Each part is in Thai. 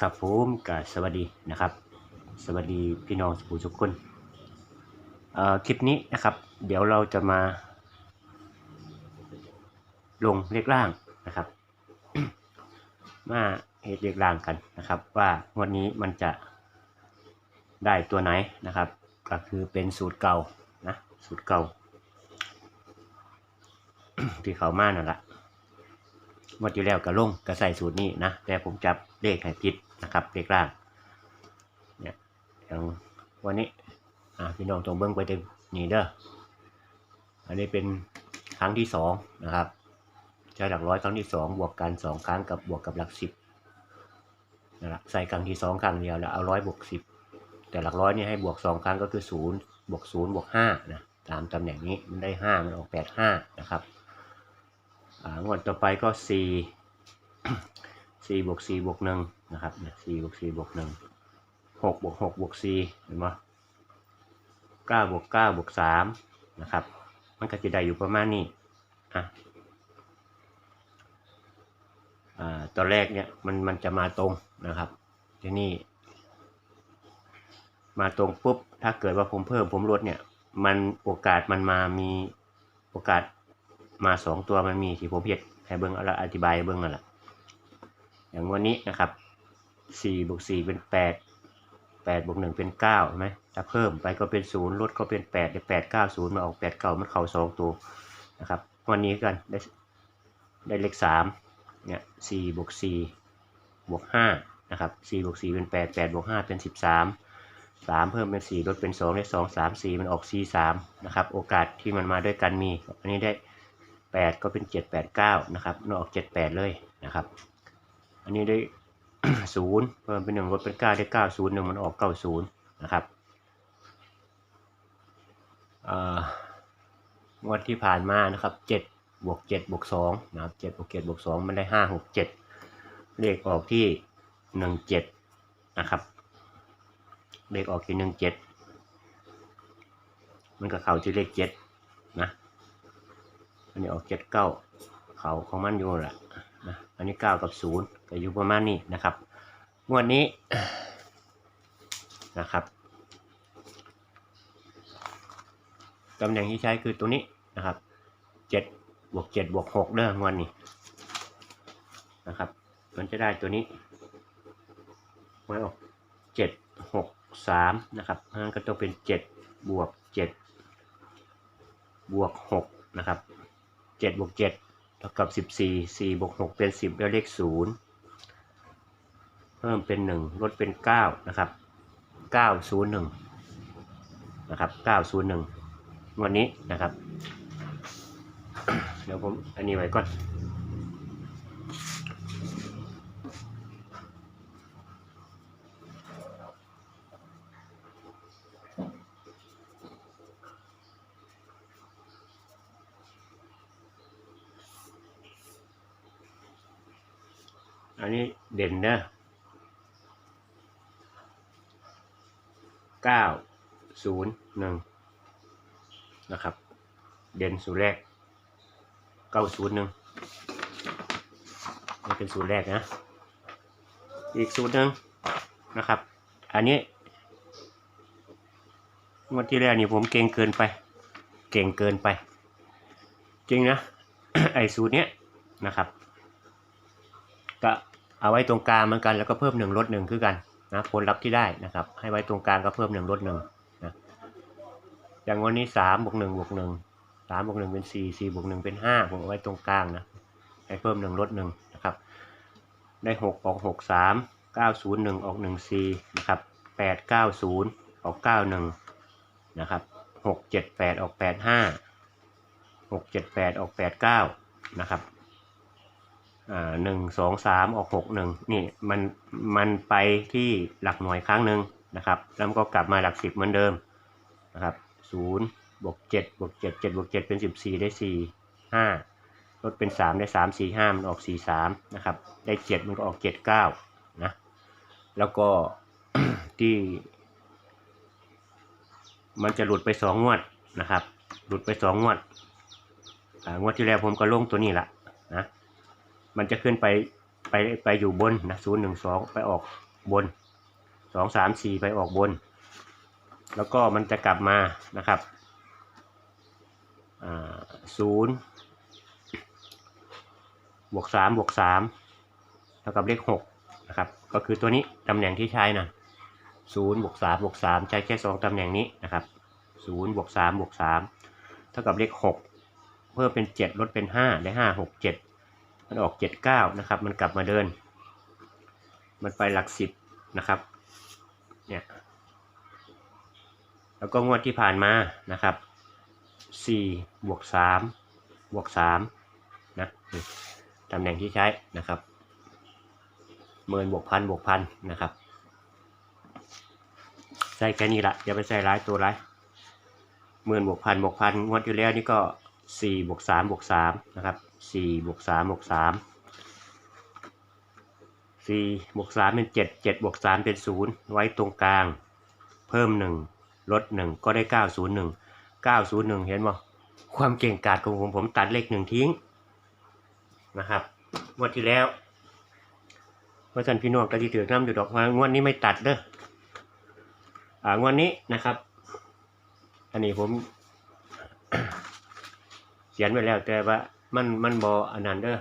ครับผมกับสวัสดีนะครับ สวัสดีพี่น้องผู้ทุกคนเอ่อคลิปนี้นะครับ เดี๋ยวเราจะมา ลงเลขล่างนะครับ มาเหตุเลขล่างกันนะครับ ว่างวดนี้มันจะได้ตัวไหนนะครับ ก็คือเป็นสูตรเก่านะสูตรเก่าที่เขามานั่นแหละ งวดที่แล้วก็ลงก็ใส่สูตรนี้นะ แต่ผมจับเลขให้ผิดนะครับเลขล่างเนี่ยอย่างวันนี้อ่าพี่น้องตรงเบิ้องไปเต็มนี่เด้ออันนี้เป็นครั้งที่สองนะครับใช้หลักร้อยครั้งที่สองบวกกันสองครั้งกับบวกกับหลักสิบนะครับใส่ครั้งที่สองครั้งเดียวแล้วเอาร้อยบวกสิบแต่หลักร้อยนี่ให้บวกสองครั้งก็คือศูนย์บวกศูนย์บวกห้านะตามตำแหน่งนี้มันได้ห้ามันออกแปดห้านะครับ งวดต่อไปก็สี่สี่บวกสี่บวกหนึ่งนะครับเนี่ยสี่บวกสี่บวกหนึ่งหกบวกหกบวกสี่เห็นไหมเก้าบวกเก้าบวกสามนะครับ มันก็จะได้อยู่ประมาณนี้อะอ่าตอนแรกเนี่ยมันมันจะมาตรงนะครับทีนี้มาตรงปุ๊บถ้าเกิดว่าผมเพิ่มผมลดเนี่ย มันโอกาสมันมามีโอกาส มาสองตัวมันมีที่ผมเห็ดให้เบิ้งเอาละอธิบายเบิ้งนั่นแหละอย่างวันนี้นะครับสี่บวกสี่เป็นแปดแปดบวกหนึ่งเป็นเก้าใช่ไหมถ้าเพิ่มไปก็เป็นศูนย์ลดก็เป็นแปดได้แปดเก้าศูนย์มาออกแปดเก้ามันเข่าสองตัวนะครับวันนี้กันได้ได้เลขสามเนี่ยสี่บวกสี่บวกห้านะครับสี่บวกสี่เป็นแปดแปดบวกห้าเป็นสิบสามสามเพิ่มเป็นสี่ลดเป็นสองได้สองสามสี่มันออกสี่สามนะครับโอกาสที่มันมาด้วยกันมีอันนี้ได้ แปดก็เป็นเจ็ดแปดเก้านะครับมันออกเจ็ดแปดเลยนะครับ อันนี้ได้ศูนย์เพิ่มเป็นหนึ่งลดเป็นเก้าได้เก้าศูนย์หนึ่งมันออกเก้าศูนย์นะครับอ่องวดที่ผ่านมานะครับเจ็ดบวกเจ็ดบวกสองนะครับเจ็ดบวกเจ็ดบวกสองมันได้ห้าหกเจ็ดเลขออกที่หนึ่งเจ็ดนะครับ เลขออกที่หนึ่งเจ็ดมันก็เข้าที่เลขเจ็ด อันนี้ออกเจ็ดเก้าเขาของมันอยู่แหละนะอันนี้เก้ากับศูนย์ก็อยู่ประมาณนี้นะครับงวดนี้นะครับตำแหน่งที่ใช้คือตัวนี้นะครับเจ็ดบวกเจ็ดบวกหกเด้องวดนี้นะครับ มันจะได้ตัวนี้ไว้ออกเจ็ดหกสามนะครับงั้นก็ต้องเป็นเจ็ดบวกเจ็ดบวกหกนะครับ เจ็ดบวกเจ็ดเท่ากับสิบสี่สี่บวกหกเป็นสิบแล้วเลขศูนย์เพิ่มเป็นหนึ่งลดเป็นเก้านะครับเก้าศูนย์หนึ่งนะครับเก้าศูนย์หนึ่งวันนี้นะครับ เดี๋ยวผมอันนี้ไว้ก่อน อันนี้เด่นนะเก้าศูนย์หนึ่งนะครับ เด่นสูตรแรกเก้าศูนย์หนึ่งนี่เป็นสูตรแรกนะ อีกสูตรหนึ่งนะครับ อันนี้งวดที่แรกนี่ผมเก่งเกินไป เก่งเกินไป จริงนะ ไอ้สูตรเนี้ยนะครับ ก็ เอาไว้ตรงกลางเหมือนกันแล้วก็เพิ่มหนึ่งลดหนึ่งคือกันนะผลลัพธ์ที่ได้นะครับ ให้ไว้ตรงกลางก็เพิ่มหนึ่งลดหนึ่งนะอย่างวันนี้สามบวกหนึ่งบวกหนึ่งสามบวกหนึ่งเป็นสี่สี่บวกหนึ่งเป็นห้าผมเอาไว้ตรงกลางนะให้เพิ่มหนึ่งลดหนึ่งนะครับได้หกออกหกสามเก้าศูนย์หนึ่งออกหนึ่งสี่นะครับแปดเก้าศูนย์ออกเก้าหนึ่งนะครับหกเจ็ดแปดออกแปดห้าหกเจ็ดแปดออกแปดเก้านะครับ หนึ่งสองสามออกหกหนึ่งนี่มันมันไปที่หลักหน่วยครั้งหนึ่งนะครับ แล้วก็กลับมาหลักสิบเหมือนเดิมนะครับศูนย์บวกเจ็ดบวกเจ็ดเจ็ดบวกเจ็ดเป็นสิบสี่ได้สี่ห้าลดเป็นสามได้สามสี่ห้ามันออกสี่สามนะครับได้เจ็ดมันก็ออกเจ็ดเก้านะแล้วก็ที่ มันจะหลุดไปสองงวดนะครับ หลุดไปสองงวดงวดที่แล้วผมก็ลงตัวนี้ละ มันจะขึ้นไปไปไปอยู่บนนะศูนย์หนึ่งสองไปออกบนสองสามสี่ไปออกบน แล้วก็มันจะกลับมานะครับศูนย์บวกสามบวกสามเท่ากับเลขหกนะครับ ก็คือตัวนี้ตำแหน่งที่ใช้นะศูนย์บวกสามบวกสามใช้แค่สองตำแหน่งนี้นะครับศูนย์บวกสามบวกสามเท่ากับเลขหกเพิ่มเป็นเจ็ดลดเป็นห้าได้ห้าหกเจ็ด มันออกเจ็ดเก้านะครับ มันกลับมาเดิน มันไปหลักสิบนะครับ เนี่ย แล้วก็งวดที่ผ่านมานะครับสี่บวกสามบวกสามนะตำแหน่งที่ใช้นะครับหมื่นบวกพันบวกพันนะครับ ใส่แค่นี้ละอย่าไปใส่ร้ายตัวร้ายหมื่นบวกพันบวกพันงวดที่แล้วนี่ก็ สี่บวกสามบวกสามนะครับสี่บวกสามบวกสามสี่บวกสามเป็นเจ็ดเจ็ดบวกสามเป็นศูนย์ไว้ตรงกลาง เพิ่มหนึ่งลดหนึ่งก็ได้เก้าศูนย์หนึ่งเก้าศูนย์หนึ่งเห็นบ่ความเก่งกาจของผมผมตัดเลขหนึ่งทิ้งนะครับงวดที่แล้วเพราะฉะนั้นพี่น้องก็ที่ถือน้ำอยู่ดอกมางวดนี้ไม่ตัดเด้ออ่างวดนี้นะครับ อันนี้ผม เขียนไว้แล้วแต่ว่ามันมันบออันนั้นเด้อ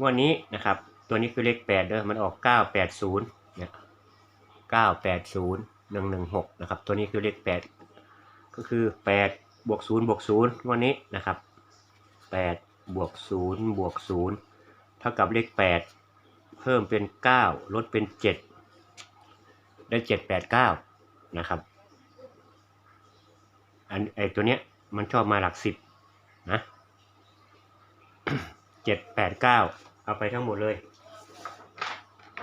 งวดนี้นะครับ ตัวนี้คือเลขแปดเด้อมันออกเก้าแปดศูนย์เนี่ยเก้าแปดศูนย์หนึ่งหนึ่งหกนะครับ ตัวนี้คือเลขแปดก็คือแปดบวกศูนย์บวกศูนย์งวันนี้นะครับแปดบวกศูนย์บวกศูนย์เท่ากับเลขแปดเพิ่มเป็นเก้าลดเป็นเจ็ดได้เจ็ดแปดเก้านะครับอันไอตัวเนี้ยมันชอบมาหลักสิบ นะเจ็ดแปดเก้าเอาไปทั้งหมดเลย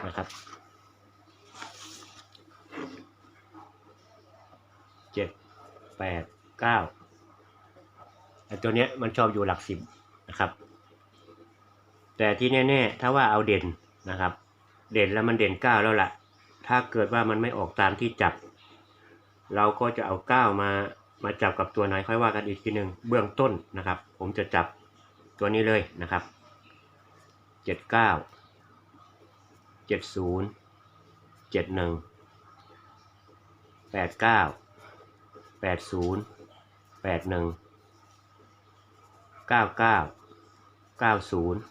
นะครับเจ็ดแปดเก้าตัวเนี้ยมันชอบอยู่หลักสิบนะครับ แต่ที่แน่ๆถ้าว่าเอาเด่นนะครับ เด่นแล้วมันเด่นเก้าแล้วล่ะ ถ้าเกิดว่ามันไม่ออกตามที่จับ เราก็จะเอาเก้ามา มาจับกับตัวไหนค่อยว่ากันอีกทีหนึ่งเบื้องต้นนะครับ ผมจะจับตัวนี้เลยนะครับเจ็ดเก้าเจ็ดศูนย์เจ็ดหนึ่งแปดเก้าแปดศูนย์แปดหนึ่งเก้าเก้าเก้าศูนย์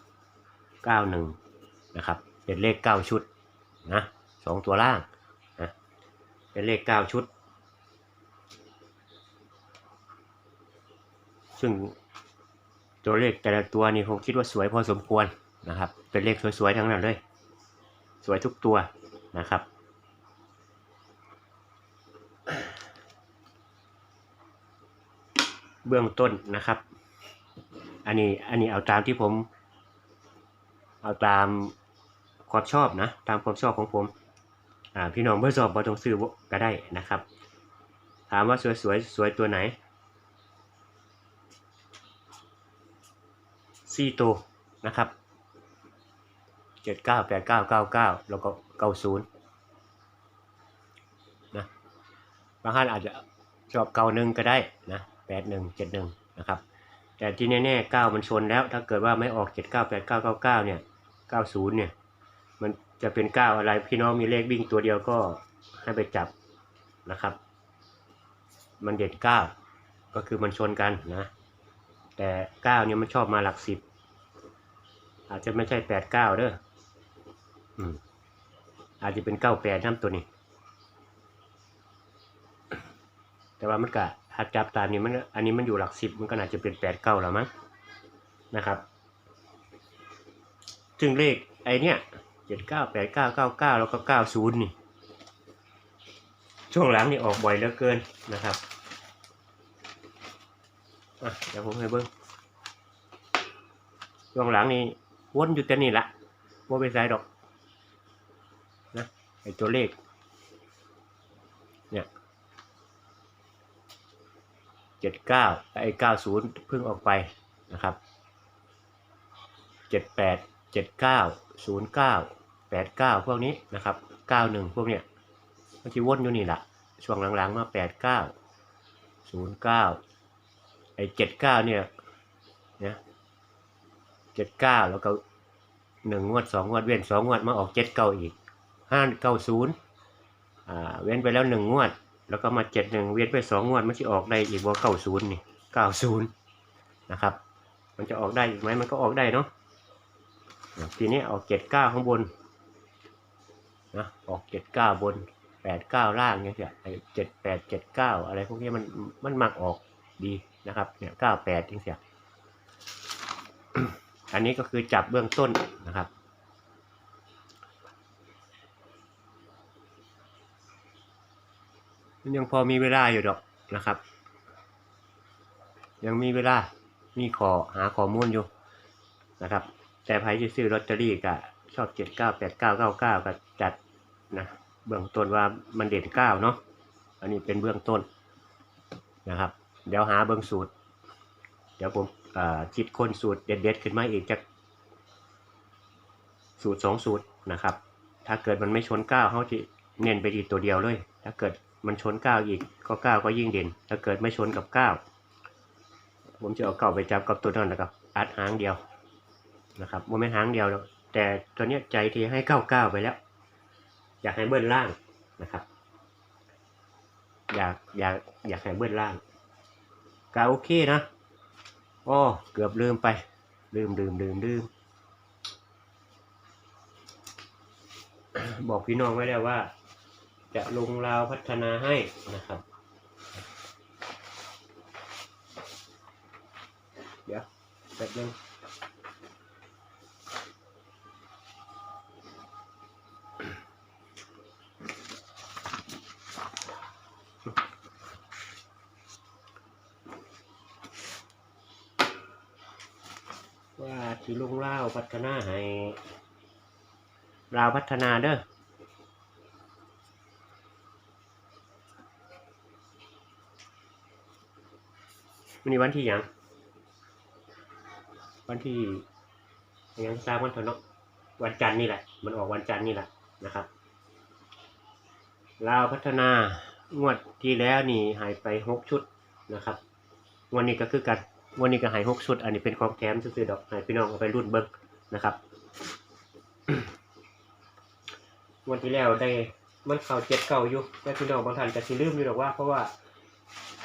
เก้าหนึ่งนะครับ เป็นเลขเก้าชุดนะสองตัวล่างนะเป็นเลขเก้าชุด ซึ่งตัวเลขแต่ละตัวนี่ผมคิดว่าสวยพอสมควรนะครับ เป็นเลขสวยๆทั้งนั้นเลย สวยทุกตัวนะครับ เบื้องต้นนะครับ อันนี้อันนี้เอาตามที่ผม เอาตามความชอบนะ ตามความชอบของผมพี่น้องเบอร์สอบบอต้องซื้อก็ได้นะครับ ถามว่าสวยสวยสวยตัวไหน สี่ตัวนะครับเจ็ดเก้าแปดเก้าเก้าเก้าแล้วก็เก้าศูนย์นะบางท่านอาจจะชอบเก้าหนึ่งก็ได้นะแปดหนึ่งเจ็ดหนึ่งนะครับ แต่ที่แน่ๆเก้ามันชนแล้ว ถ้าเกิดว่าไม่ออกเจ็ดเก้าแปดเก้าเก้าเก้าเนี่ยเก้าศูนย์เนี่ยมันจะเป็นเก้าอะไรพี่น้องมีเลขวิ่งตัวเดียวก็ให้ไปจับนะครับ มันเด็ดเก้าก็คือมันชนกันนะ แต่เก้าเนี่ยมันชอบมาหลักสิบ อาจจะไม่ใช่แปดเก้าเด้ออืมอาจจะเป็นเก้าแปดน้ำตัวนี้ แต่ว่ามันก็หัดจับตามนี้มันอันนี้มันอยู่หลักสิบมันก็อาจจะเป็นแปดเก้าแล้วมั้งนะครับซึ่งเลขไอเนี้ยเจ็ดเก้าแปดเก้าเก้าเก้าแล้วก็เก้าศูนย์นี่ ช่วงหลังนี่ออกบ่อยเหลือเกินนะครับ อะเดี๋ยวผมให้เบิ้งช่วงหลังนี่วนอยู่แต่นี่ละว่าไปใส่ดอกนะไอตัวเลข เนี่ยเจ็ดเก้าไอเก้าศูนย์เพิ่งออกไปนะครับเจ็ดแปดเจ็ดเก้าศูนย์เก้าแปดเก้าพวกนี้นะครับเก้าหนึ่งพวกเนี้ยมันจะวนอยู่นี่แหละช่วงหลังๆมาแปดเก้าศูนย์เก้า ไอ้เจ็ดเก้าเนี่ยเนี่ยเจ็ดเก้าแล้วก็หนึ่งงวดสองงวดเว้นสองงวดมาออกเจ็ดเก้าอีกห้าเก้าศูนย์อ่าเว้นไปแล้วหนึ่งงวด แล้วก็มาเจ็ดหนึ่งเว้นไปสองงวดมันจะออกได้อีกว่าเก้าศูนย์นี่เก้าศูนย์นะครับ มันจะออกได้อีกไหมมันก็ออกได้เนาะอะทีนี้ออกเจ็ดเก้าข้างบนนะออกเจ็ดเก้าบนแปดเก้าล่างเนี่ยเสียไอ้เจ็ดแปดเจ็ดเก้าอะไรพวกนี้มันมันมักออกดี นะครับเนี่ยเก้าแปดจริงเสียอันนี้ก็คือจับเบื้องต้นนะครับมันยังพอมีเวลาอยู่ดอกนะครับ ยังมีเวลามีขอหาข้อมูลอยู่นะครับ แต่ใครที่ซื้อลอตเตอรี่ก็ชอบเจ็ดเก้าแปดเก้าเก้าเก้าก็จัดนะเบื้องต้นว่ามันเด่นเก้าเนาะอันนี้เป็นเบื้องต้นนะครับ เดี๋ยวหาเบื้องสูตร เดี๋ยวผมคิดค้นสูตรเด็ดๆขึ้นมาอีกจากสูตรสองสูตรนะครับ ถ้าเกิดมันไม่ชนเก้าเขาจะเน้นไปที่ตัวเดียวเลย ถ้าเกิดมันชนเก้าอีกก็เก้าก็ยิ่งเด่น ถ้าเกิดไม่ชนกับเก้าผมจะเอาเก้าไปจับกับตัวนั้นนะครับอัดหางเดียวนะครับว่าไม่หางเดียวแล้วแต่ตัวเนี้ยใจที่ให้เก้าเก้าไปแล้ว อยากให้เบิ้ลล่างนะครับ อยากอยากอยากให้เบิ้ลล่าง ก็โอเคนะอ้อเกือบลืมไป ลืมลืมลืมลืมบอกพี่น้องไว้แล้วว่า จะลงราวพัฒนาให้นะครับ เดี๋ยวแป๊บนึง ว่าที่ลงราพัฒนาให้ราวพัฒนาเด้อวันนี้วันที่ยัง วันที่ยังทราบวันเถอะเนาะวันจันทร์นี่แหละ มันออกวันจันทร์นี่แหละนะครับลาวพัฒนางวดที่แล้วนี่หายไปหกชุดนะครับ วันนี้ก็คือกัน วันนี้ก็หายหกชุด อันนี้เป็นของแถมซื้อดอกให้พี่น้องเอาไปรุ่นเบิ้งนะครับวันที่แล้วได้มันเข่าเจ็ดเก่าอยู่แต่พี่น้องบางท่านจะสิลืมอยู่หรอกว่า เพราะว่า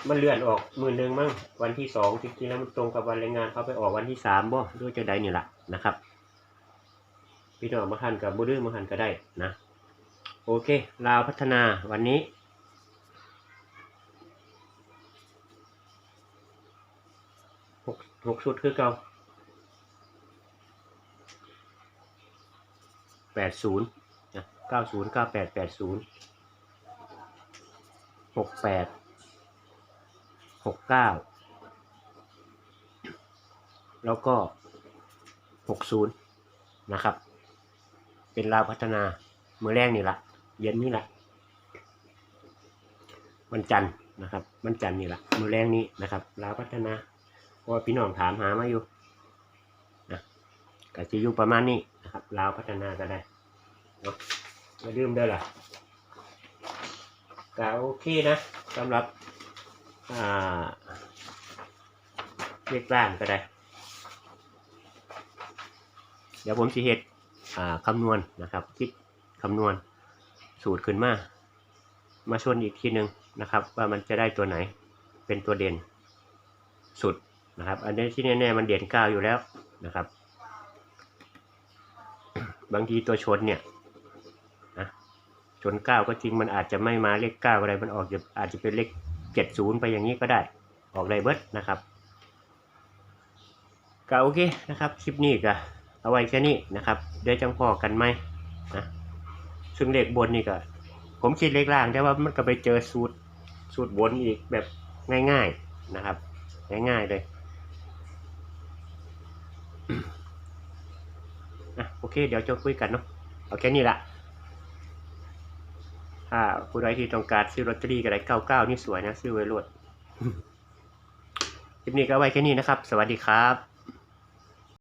มันเลื่อนออกมือหนึ่งมั้งวันที่สองจริงๆแล้วมันตรงกับวันแรงงานเขาไปออกวันที่สามบ่ด้วยจะได้นี่แหละนะครับ พี่น้องมางทันกับบูดื้อมาทันก็ได้นะ โอเคลาวพัฒนาวันนี้ หกหกชุดคือเก่าแปดศูนย์นะเก้าศูนย์เก้าแปดแปดศูนย์หกแปดหกเก้าแล้วก็หกศูนย์นะครับ เป็นราวพัฒนามือแรกนี่ละเย็นนี่ละวันจันทร์นะครับวันจันทร์นี่ละมือแรกนี้นะครับราวพัฒนา ว่าพี่น้องถามหามาอยู่นะก็จะอยู่ประมาณนี้นะครับราวพัฒนาก็ได้เนาะไม่ลืมเด้อล่ะก็โอเคนะสำหรับอ่าเรียกร่างก็ได้ เดี๋ยวผมจะเฮ็ดอ่าคำนวณนะครับ คิดคำนวณสูตรขึ้นมา มาชนอีกทีหนึ่งนะครับ ว่ามันจะได้ตัวไหนเป็นตัวเด่นสุด นะครับ อันนี้ที่แน่ๆมันเด่นเก้าอยู่แล้วนะครับ บางทีตัวชนเนี่ยนะชนเก้าก็จริงมันอาจจะไม่มาเลขเก้าอะไรมันออกจะอาจจะเป็นเลขเจ็ดศูนย์ไปอย่างนี้ก็ได้ออกได้เบิดนะครับก็โอเคนะครับคลิปนี้ก็เอาไว้แค่นี้นะครับเดี๋ยวจังพอกันไหมนะซึ่งเลขบนนี่ก็ผมคิดเลขล่างแต่ว่ามันก็ไปเจอสูตรสูตรบนอีกแบบง่าย ๆนะครับ ง่ายๆเลยอะโอ เคเดี๋ยวจะคุยกันเนาะเอาแค่นี้ละถ้าผู้ใดที่ต้องการซื้อลอตเตอรี่ก็ได้เก้าเก้านี่สวยนะ ซื้อไว้รวดคลิปนี้ก็ไว้แค่นี้นะครับ สวัสดีครับ